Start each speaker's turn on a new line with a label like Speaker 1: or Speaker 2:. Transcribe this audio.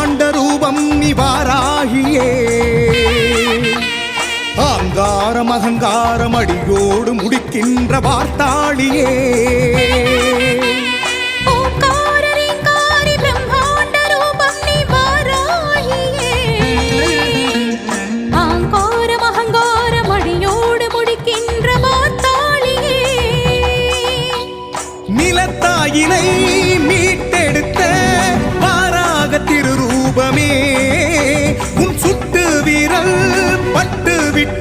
Speaker 1: ஆண்ட ரூபம் நிவாராகியே ஆங்காரம் அகங்காரம் அடியோடு முடிக்கின்ற வார்த்தாளியே. நிலத்தாயினை விட்டு